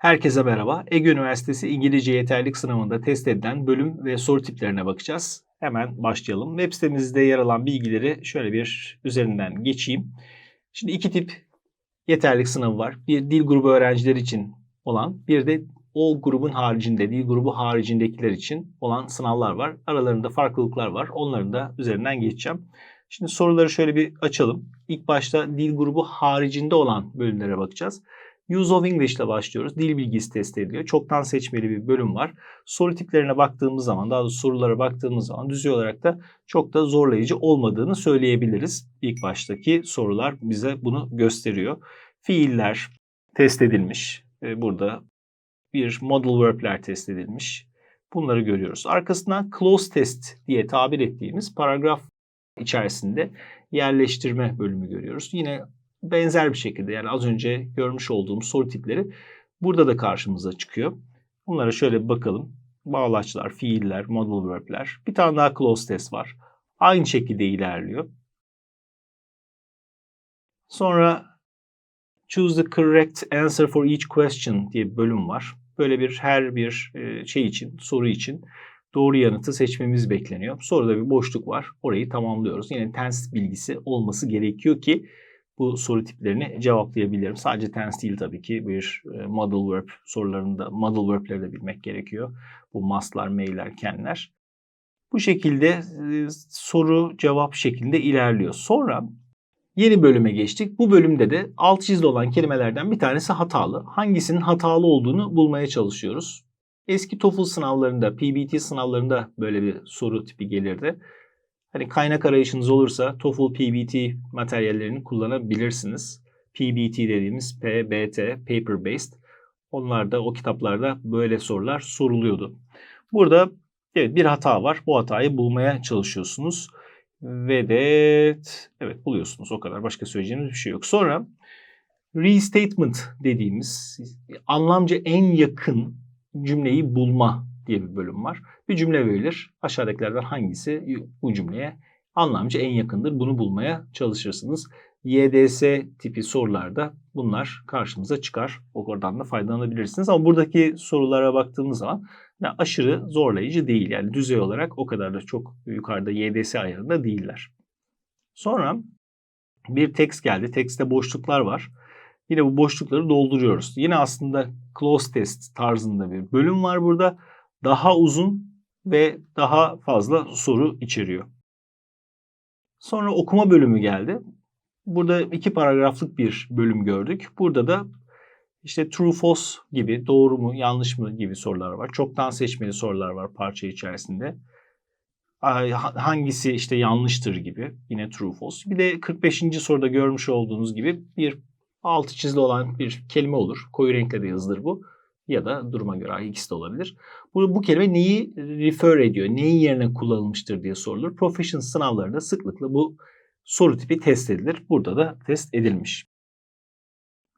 Herkese merhaba. Ege Üniversitesi İngilizce Yeterlik Sınavında test edilen bölüm ve soru tiplerine bakacağız. Hemen başlayalım. Web sitemizde yer alan bilgileri şöyle bir üzerinden geçeyim. Şimdi iki tip yeterlik sınavı var. Bir dil grubu öğrencileri için olan, bir de o grubun haricinde, dil grubu haricindekiler için olan sınavlar var. Aralarında farklılıklar var. Onların da üzerinden geçeceğim. Şimdi soruları şöyle bir açalım. İlk başta dil grubu haricinde olan bölümlere bakacağız. Use of English ile başlıyoruz. Dil bilgisi test ediliyor. Çoktan seçmeli bir bölüm var. Soru tiplerine baktığımız zaman, daha doğrusu sorulara baktığımız zaman düzey olarak da çok da zorlayıcı olmadığını söyleyebiliriz. İlk baştaki sorular bize bunu gösteriyor. Fiiller test edilmiş. Ee, burada bir model verb'ler test edilmiş. Bunları görüyoruz. Arkasından close test diye tabir ettiğimiz paragraf içerisinde yerleştirme bölümü görüyoruz. Yine benzer bir şekilde yani az önce görmüş olduğumuz soru tipleri burada da karşımıza çıkıyor. Bunlara şöyle bir bakalım. Bağlaçlar, fiiller, modal verb'ler. Bir tane daha close test var. Aynı şekilde ilerliyor. Sonra choose the correct answer for each question diye bir bölüm var. Böyle bir her bir e, şey için, soru için doğru yanıtı seçmemiz bekleniyor. Soruda bir boşluk var. Orayı tamamlıyoruz. Yine tense bilgisi olması gerekiyor ki bu soru tiplerini cevaplayabilirim. Sadece tense değil tabii ki bir e, model verb sorularında model verb'leri de bilmek gerekiyor. Bu must'lar, may'ler, can'ler. Bu şekilde e, soru cevap şeklinde ilerliyor. Sonra yeni bölüme geçtik. Bu bölümde de alt çizili olan kelimelerden bir tanesi hatalı. Hangisinin hatalı olduğunu bulmaya çalışıyoruz. Eski TOEFL sınavlarında, PBT sınavlarında böyle bir soru tipi gelirdi. Hani kaynak arayışınız olursa TOEFL PBT materyallerini kullanabilirsiniz. PBT dediğimiz PBT, Paper Based. Onlarda o kitaplarda böyle sorular soruluyordu. Burada evet bir hata var. Bu hatayı bulmaya çalışıyorsunuz. Ve de evet buluyorsunuz o kadar. Başka söyleyeceğiniz bir şey yok. Sonra restatement dediğimiz anlamca en yakın cümleyi bulma diye bir bölüm var. Bir cümle verilir. Aşağıdakilerden hangisi bu cümleye anlamcı en yakındır? Bunu bulmaya çalışırsınız. YDS tipi sorularda bunlar karşımıza çıkar. Oradan da faydalanabilirsiniz. Ama buradaki sorulara baktığımız zaman yani aşırı zorlayıcı değil. Yani düzey olarak o kadar da çok yukarıda YDS ayarında değiller. Sonra bir text geldi. Text'te boşluklar var. Yine bu boşlukları dolduruyoruz. Yine aslında close test tarzında bir bölüm var burada daha uzun ve daha fazla soru içeriyor. Sonra okuma bölümü geldi. Burada iki paragraflık bir bölüm gördük. Burada da işte true false gibi doğru mu yanlış mı gibi sorular var. Çoktan seçmeli sorular var parça içerisinde. Hangisi işte yanlıştır gibi yine true false. Bir de 45. soruda görmüş olduğunuz gibi bir altı çizili olan bir kelime olur. Koyu renkle de yazılır bu ya da duruma göre ikisi de olabilir. Bu, bu kelime neyi refer ediyor, neyin yerine kullanılmıştır diye sorulur. Profession sınavlarında sıklıkla bu soru tipi test edilir. Burada da test edilmiş.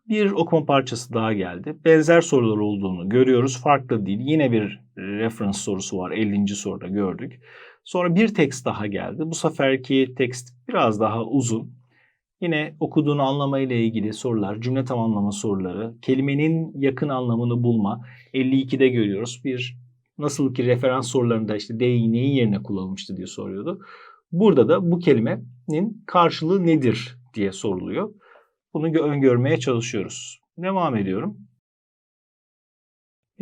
Bir okuma parçası daha geldi. Benzer sorular olduğunu görüyoruz. Farklı değil. Yine bir reference sorusu var. 50. soruda gördük. Sonra bir tekst daha geldi. Bu seferki tekst biraz daha uzun. Yine okuduğunu anlamayla ilgili sorular, cümle tamamlama soruları, kelimenin yakın anlamını bulma. 52'de görüyoruz. Bir nasıl ki referans sorularında işte D'yi neyin yerine kullanılmıştı diye soruyordu. Burada da bu kelimenin karşılığı nedir diye soruluyor. Bunu öngörmeye çalışıyoruz. Devam ediyorum.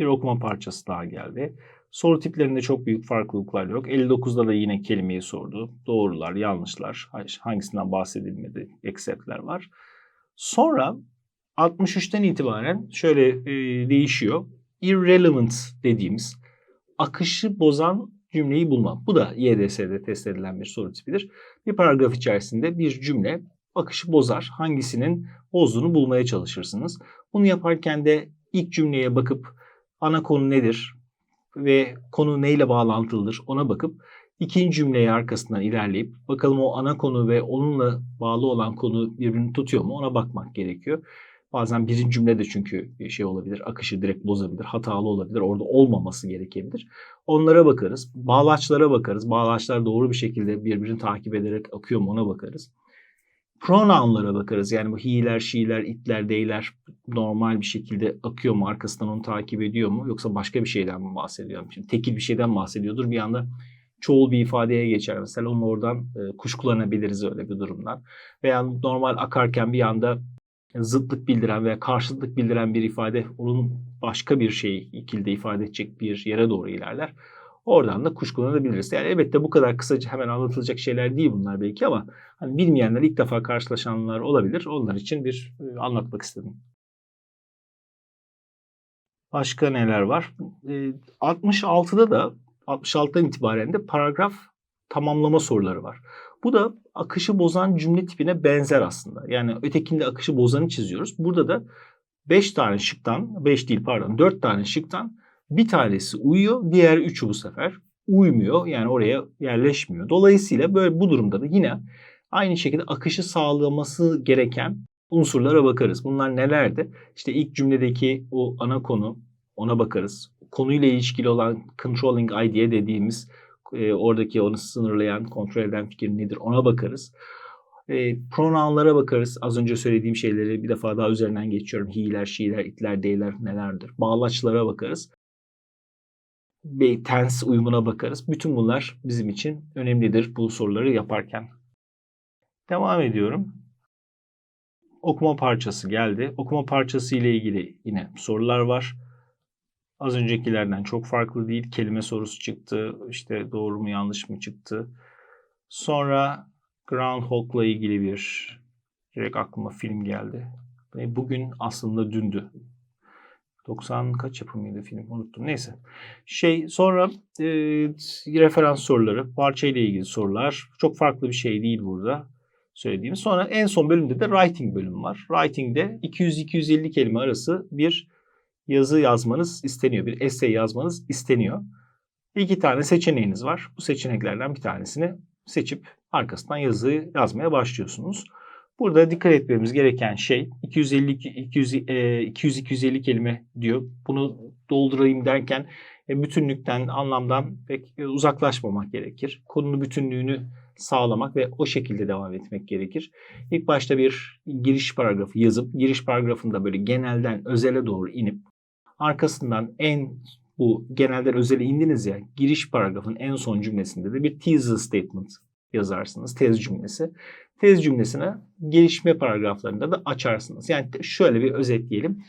Bir okuma parçası daha geldi. Soru tiplerinde çok büyük farklılıklar yok. 59'da da yine kelimeyi sordu. Doğrular, yanlışlar, hangisinden bahsedilmedi, except'ler var. Sonra 63'ten itibaren şöyle e, değişiyor. Irrelevant dediğimiz akışı bozan cümleyi bulma. Bu da YDS'de test edilen bir soru tipidir. Bir paragraf içerisinde bir cümle akışı bozar. Hangisinin bozduğunu bulmaya çalışırsınız. Bunu yaparken de ilk cümleye bakıp ana konu nedir? ve konu neyle bağlantılıdır ona bakıp ikinci cümleyi arkasından ilerleyip bakalım o ana konu ve onunla bağlı olan konu birbirini tutuyor mu ona bakmak gerekiyor. Bazen birinci cümle de çünkü şey olabilir, akışı direkt bozabilir, hatalı olabilir, orada olmaması gerekebilir. Onlara bakarız. Bağlaçlara bakarız. Bağlaçlar doğru bir şekilde birbirini takip ederek akıyor mu ona bakarız. Pronounlara bakarız. Yani bu he'ler, she'ler, itler, they'ler normal bir şekilde akıyor mu? Arkasından onu takip ediyor mu? Yoksa başka bir şeyden mi bahsediyorum? Şimdi tekil bir şeyden bahsediyordur. Bir anda çoğul bir ifadeye geçer. Mesela onu oradan e, kuşkulanabiliriz öyle bir durumdan. Veya normal akarken bir anda zıtlık bildiren veya karşıtlık bildiren bir ifade onun başka bir şey ikilde ifade edecek bir yere doğru ilerler. Oradan da kuşkulanabiliriz. Yani elbette bu kadar kısaca hemen anlatılacak şeyler değil bunlar belki ama hani bilmeyenler ilk defa karşılaşanlar olabilir. Onlar için bir e, anlatmak istedim. Başka neler var? E, 66'da da 66'dan itibaren de paragraf tamamlama soruları var. Bu da akışı bozan cümle tipine benzer aslında. Yani ötekinde akışı bozanı çiziyoruz. Burada da 5 tane şıktan, 5 değil pardon 4 tane şıktan bir tanesi uyuyor, diğer üçü bu sefer uymuyor. Yani oraya yerleşmiyor. Dolayısıyla böyle bu durumda da yine aynı şekilde akışı sağlaması gereken unsurlara bakarız. Bunlar nelerdi? İşte ilk cümledeki o ana konu ona bakarız. Konuyla ilişkili olan controlling idea dediğimiz e, oradaki onu sınırlayan, kontrol eden fikir nedir ona bakarız. E, pronounlara bakarız. Az önce söylediğim şeyleri bir defa daha üzerinden geçiyorum. He'ler, she'ler, itler, they'ler nelerdir. Bağlaçlara bakarız. Ve tense uyumuna bakarız. Bütün bunlar bizim için önemlidir bu soruları yaparken. Devam ediyorum. Okuma parçası geldi. Okuma parçası ile ilgili yine sorular var. Az öncekilerden çok farklı değil. Kelime sorusu çıktı. İşte doğru mu yanlış mı çıktı. Sonra Groundhog'la ilgili bir direkt aklıma film geldi. Bugün aslında dündü. 90 kaç yapımıydı film unuttum. Neyse. Şey sonra e, referans soruları, parça ile ilgili sorular. Çok farklı bir şey değil burada söylediğim. Sonra en son bölümde de writing bölümü var. Writing'de 200-250 kelime arası bir yazı yazmanız isteniyor. Bir essay yazmanız isteniyor. İki tane seçeneğiniz var. Bu seçeneklerden bir tanesini seçip arkasından yazıyı yazmaya başlıyorsunuz. Burada dikkat etmemiz gereken şey 250 200 200 250 kelime diyor. Bunu doldurayım derken e, bütünlükten, anlamdan pek uzaklaşmamak gerekir. Konunun bütünlüğünü sağlamak ve o şekilde devam etmek gerekir. İlk başta bir giriş paragrafı yazıp giriş paragrafında böyle genelden özele doğru inip arkasından en bu genelden özele indiniz ya giriş paragrafın en son cümlesinde de bir teaser statement yazarsınız. Tez cümlesi. Tez cümlesine gelişme paragraflarında da açarsınız. Yani şöyle bir özetleyelim.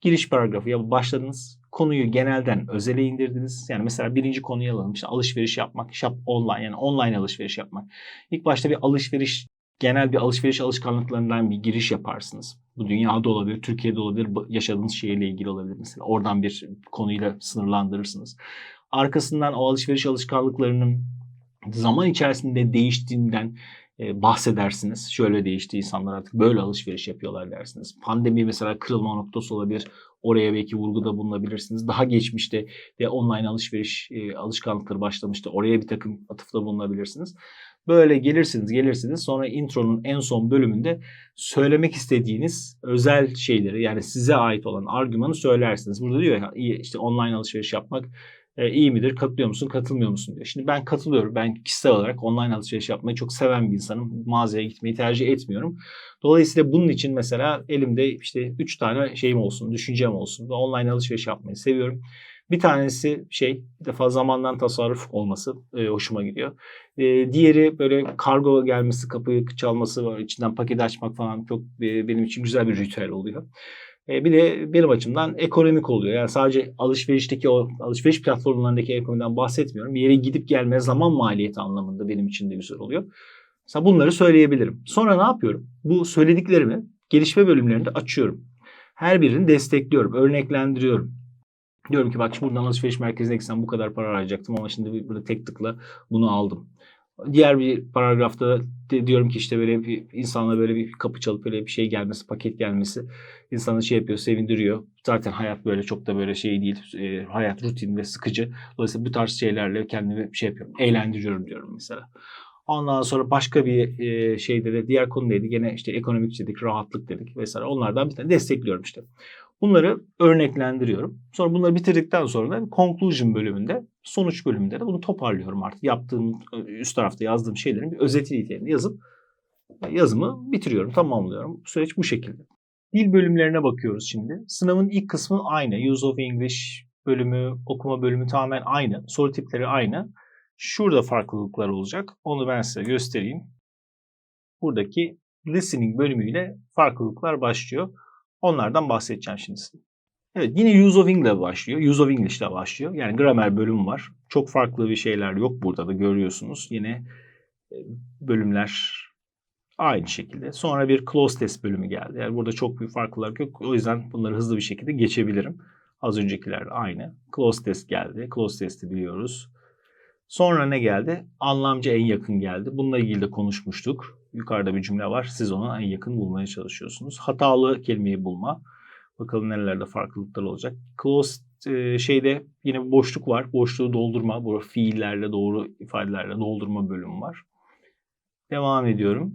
Giriş paragrafı ya başladınız. Konuyu genelden özele indirdiniz. Yani mesela birinci konuyu alalım. İşte alışveriş yapmak, shop online yani online alışveriş yapmak. İlk başta bir alışveriş genel bir alışveriş alışkanlıklarından bir giriş yaparsınız. Bu dünyada olabilir, Türkiye'de olabilir, yaşadığınız şehirle ilgili olabilir mesela. Oradan bir konuyla sınırlandırırsınız. Arkasından o alışveriş alışkanlıklarının zaman içerisinde değiştiğinden bahsedersiniz. Şöyle değişti insanlar artık böyle alışveriş yapıyorlar dersiniz. Pandemi mesela kırılma noktası olabilir. Oraya belki vurguda bulunabilirsiniz. Daha geçmişte de online alışveriş e, alışkanlıkları başlamıştı. Oraya bir takım atıfta bulunabilirsiniz. Böyle gelirsiniz gelirsiniz sonra intronun en son bölümünde söylemek istediğiniz özel şeyleri yani size ait olan argümanı söylersiniz. Burada diyor ya işte online alışveriş yapmak e, iyi midir? Katılıyor musun? Katılmıyor musun diyor. Şimdi ben katılıyorum. Ben kişisel olarak online alışveriş yapmayı çok seven bir insanım. Mağazaya gitmeyi tercih etmiyorum. Dolayısıyla bunun için mesela elimde işte 3 tane şeyim olsun, düşüncem olsun. Online alışveriş yapmayı seviyorum. Bir tanesi şey bir defa zamandan tasarruf olması e, hoşuma gidiyor. E, diğeri böyle kargo gelmesi, kapıyı çalması, içinden paket açmak falan çok e, benim için güzel bir ritüel oluyor. E, bir de benim açımdan ekonomik oluyor. Yani sadece alışverişteki o alışveriş platformlarındaki ekonomiden bahsetmiyorum. Bir yere gidip gelme zaman maliyeti anlamında benim için de güzel oluyor. Mesela bunları söyleyebilirim. Sonra ne yapıyorum? Bu söylediklerimi gelişme bölümlerinde açıyorum. Her birini destekliyorum, örneklendiriyorum. Diyorum ki bak buradan alışveriş merkezine gitsem bu kadar para harcayacaktım ama şimdi burada tek tıkla bunu aldım. Diğer bir paragrafta diyorum ki işte böyle bir insanla böyle bir kapı çalıp böyle bir şey gelmesi, paket gelmesi insanı şey yapıyor, sevindiriyor. Zaten hayat böyle çok da böyle şey değil. E, hayat rutin ve sıkıcı. Dolayısıyla bu tarz şeylerle kendimi şey yapıyorum. Eğlendiriyorum diyorum mesela. Ondan sonra başka bir e, şeyde de diğer konu neydi? Gene işte ekonomik dedik, rahatlık dedik vesaire. Onlardan bir tane destekliyorum işte. Bunları örneklendiriyorum. Sonra bunları bitirdikten sonra da conclusion bölümünde, sonuç bölümünde de bunu toparlıyorum artık. Yaptığım üst tarafta yazdığım şeylerin bir özeti niteliğinde yazıp yazımı bitiriyorum, tamamlıyorum. Süreç bu şekilde. Dil bölümlerine bakıyoruz şimdi. Sınavın ilk kısmı aynı. Use of English bölümü, okuma bölümü tamamen aynı. Soru tipleri aynı. Şurada farklılıklar olacak. Onu ben size göstereyim. Buradaki listening bölümüyle farklılıklar başlıyor. Onlardan bahsedeceğim şimdi size. Evet yine Use of English başlıyor. Use of English ile başlıyor. Yani gramer bölümü var. Çok farklı bir şeyler yok burada da görüyorsunuz. Yine e, bölümler aynı şekilde. Sonra bir close test bölümü geldi. Yani burada çok büyük farklılık yok. O yüzden bunları hızlı bir şekilde geçebilirim. Az öncekiler aynı. Close test geldi. Close test'i biliyoruz. Sonra ne geldi? Anlamcı en yakın geldi. Bununla ilgili de konuşmuştuk. Yukarıda bir cümle var. Siz ona en yakın bulmaya çalışıyorsunuz. Hatalı kelimeyi bulma. Bakalım nerelerde farklılıklar olacak. Close e, şeyde yine bir boşluk var. Boşluğu doldurma. Bu fiillerle doğru ifadelerle doldurma bölümü var. Devam ediyorum.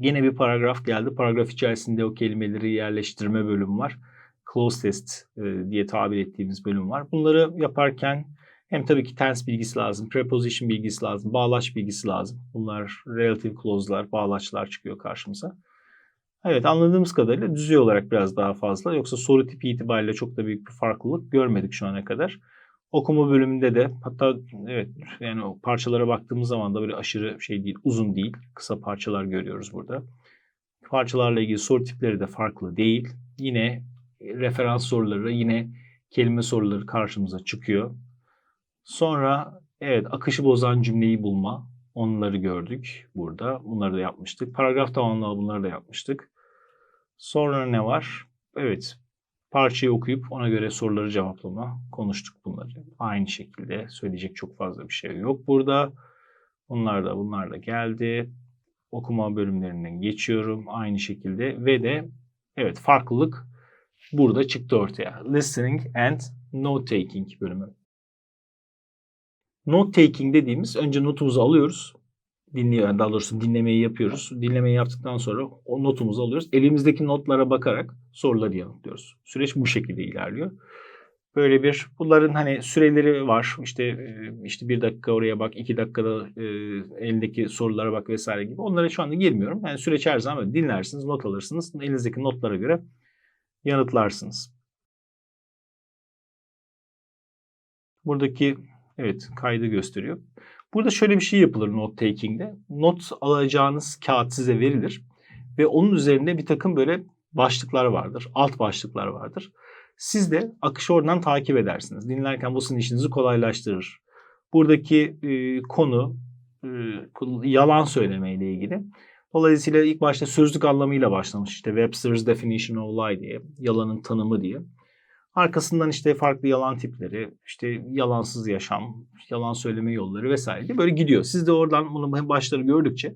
Yine bir paragraf geldi. Paragraf içerisinde o kelimeleri yerleştirme bölümü var. Close test e, diye tabir ettiğimiz bölüm var. Bunları yaparken hem tabii ki tense bilgisi lazım, preposition bilgisi lazım, bağlaç bilgisi lazım. Bunlar relative clause'lar, bağlaçlar çıkıyor karşımıza. Evet anladığımız kadarıyla düzey olarak biraz daha fazla. Yoksa soru tipi itibariyle çok da büyük bir farklılık görmedik şu ana kadar. Okuma bölümünde de hatta evet yani o parçalara baktığımız zaman da böyle aşırı şey değil, uzun değil. Kısa parçalar görüyoruz burada. Parçalarla ilgili soru tipleri de farklı değil. Yine referans soruları, yine kelime soruları karşımıza çıkıyor. Sonra evet akışı bozan cümleyi bulma. Onları gördük burada. Bunları da yapmıştık. Paragraf tamamlama bunları da yapmıştık. Sonra ne var? Evet parçayı okuyup ona göre soruları cevaplama. Konuştuk bunları. Aynı şekilde söyleyecek çok fazla bir şey yok burada. Bunlar da bunlar da geldi. Okuma bölümlerinden geçiyorum aynı şekilde ve de evet farklılık burada çıktı ortaya. Listening and note taking bölümü. Note taking dediğimiz önce notumuzu alıyoruz. Dinliyor, daha doğrusu dinlemeyi yapıyoruz. Dinlemeyi yaptıktan sonra o notumuzu alıyoruz. Elimizdeki notlara bakarak soruları yanıtlıyoruz. Süreç bu şekilde ilerliyor. Böyle bir bunların hani süreleri var. İşte e, işte bir dakika oraya bak, iki dakikada e, elindeki sorulara bak vesaire gibi. Onlara şu anda girmiyorum. Yani süreç her zaman böyle dinlersiniz, not alırsınız. Elinizdeki notlara göre yanıtlarsınız. Buradaki evet kaydı gösteriyor. Burada şöyle bir şey yapılır note taking'de. Not alacağınız kağıt size verilir ve onun üzerinde bir takım böyle başlıklar vardır, alt başlıklar vardır. Siz de akışı oradan takip edersiniz. Dinlerken bu sizin işinizi kolaylaştırır. Buradaki e, konu e, yalan söyleme ile ilgili. Dolayısıyla ilk başta sözlük anlamıyla başlamış. İşte Webster's Definition of Lie diye, yalanın tanımı diye. Arkasından işte farklı yalan tipleri, işte yalansız yaşam, yalan söyleme yolları vesaire diye böyle gidiyor. Siz de oradan bunu başları gördükçe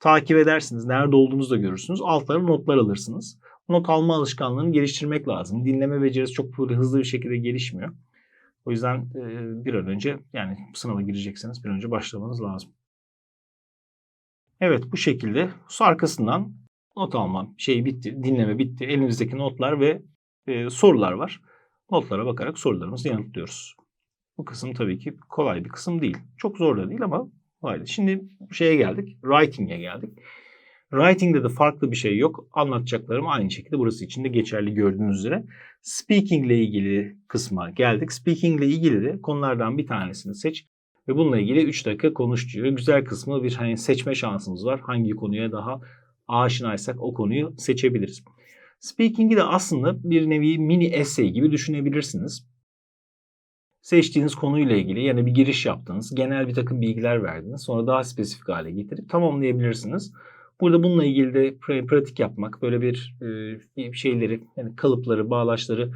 takip edersiniz. Nerede olduğunuzu da görürsünüz. Altlara notlar alırsınız. Not alma alışkanlığını geliştirmek lazım. Dinleme becerisi çok hızlı bir şekilde gelişmiyor. O yüzden bir an önce yani sınava girecekseniz bir önce başlamanız lazım. Evet bu şekilde. Arkasından not alma şeyi bitti. Dinleme bitti. Elinizdeki notlar ve e, sorular var. Notlara bakarak sorularımızı yanıtlıyoruz. Bu kısım tabii ki kolay bir kısım değil. Çok zor da değil ama kolay. Şimdi şeye geldik. Writing'e geldik. Writing'de de farklı bir şey yok. Anlatacaklarım aynı şekilde burası için de geçerli gördüğünüz üzere. Speaking ile ilgili kısma geldik. Speaking ile ilgili de konulardan bir tanesini seç ve bununla ilgili 3 dakika konuş diyor. Güzel kısmı bir hani seçme şansımız var. Hangi konuya daha aşinaysak o konuyu seçebiliriz. Speaking'i de aslında bir nevi mini essay gibi düşünebilirsiniz. Seçtiğiniz konuyla ilgili yani bir giriş yaptınız, genel bir takım bilgiler verdiniz, sonra daha spesifik hale getirip tamamlayabilirsiniz. Burada bununla ilgili de pratik yapmak, böyle bir e, şeyleri, yani kalıpları, bağlaçları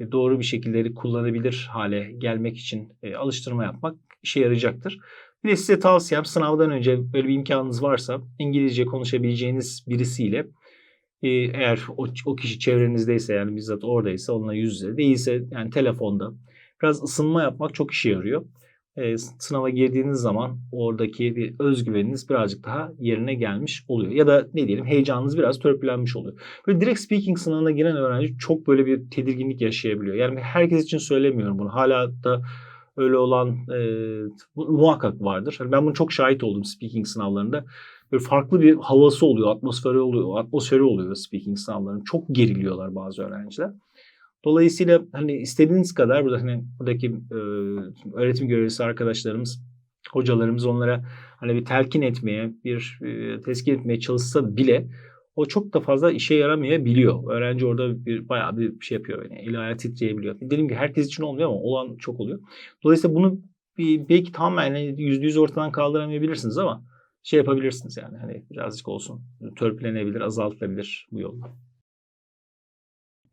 e, doğru bir şekilde kullanabilir hale gelmek için e, alıştırma yapmak işe yarayacaktır. Bir de size tavsiyem sınavdan önce böyle bir imkanınız varsa İngilizce konuşabileceğiniz birisiyle eğer o, o kişi çevrenizdeyse yani bizzat oradaysa onunla yüz yüze değilse yani telefonda biraz ısınma yapmak çok işe yarıyor. E, sınava girdiğiniz zaman oradaki bir özgüveniniz birazcık daha yerine gelmiş oluyor. Ya da ne diyelim heyecanınız biraz törpülenmiş oluyor. Böyle direkt speaking sınavına giren öğrenci çok böyle bir tedirginlik yaşayabiliyor. Yani herkes için söylemiyorum bunu. Hala da öyle olan e, muhakkak vardır. Ben bunu çok şahit oldum speaking sınavlarında. Böyle farklı bir havası oluyor, atmosferi oluyor, atmosferi oluyor speaking sınavlarının. Çok geriliyorlar bazı öğrenciler. Dolayısıyla hani istediğiniz kadar burada hani buradaki e, öğretim görevlisi arkadaşlarımız, hocalarımız onlara hani bir telkin etmeye, bir e, teskin etmeye çalışsa bile o çok da fazla işe yaramayabiliyor. Öğrenci orada bir bayağı bir şey yapıyor. Yani eli ayağı titreyebiliyor. Dediğim gibi herkes için olmuyor ama olan çok oluyor. Dolayısıyla bunu bir, belki tamamen yani yüzde yüz ortadan kaldıramayabilirsiniz ama şey yapabilirsiniz yani hani birazcık olsun törpülenebilir, azaltılabilir bu yolla.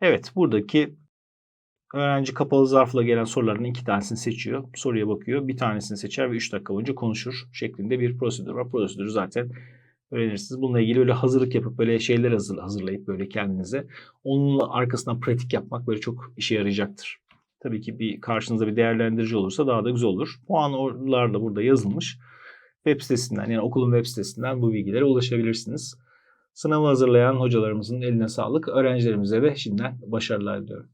Evet buradaki öğrenci kapalı zarfla gelen soruların iki tanesini seçiyor. Soruya bakıyor. Bir tanesini seçer ve 3 dakika boyunca konuşur şeklinde bir prosedür var. Prosedürü zaten öğrenirsiniz. Bununla ilgili böyle hazırlık yapıp böyle şeyler hazır, hazırlayıp böyle kendinize onunla arkasından pratik yapmak böyle çok işe yarayacaktır. Tabii ki bir karşınıza bir değerlendirici olursa daha da güzel olur. Puanlar da burada yazılmış. Web sitesinden yani okulun web sitesinden bu bilgilere ulaşabilirsiniz. Sınavı hazırlayan hocalarımızın eline sağlık. Öğrencilerimize de şimdiden başarılar diliyorum.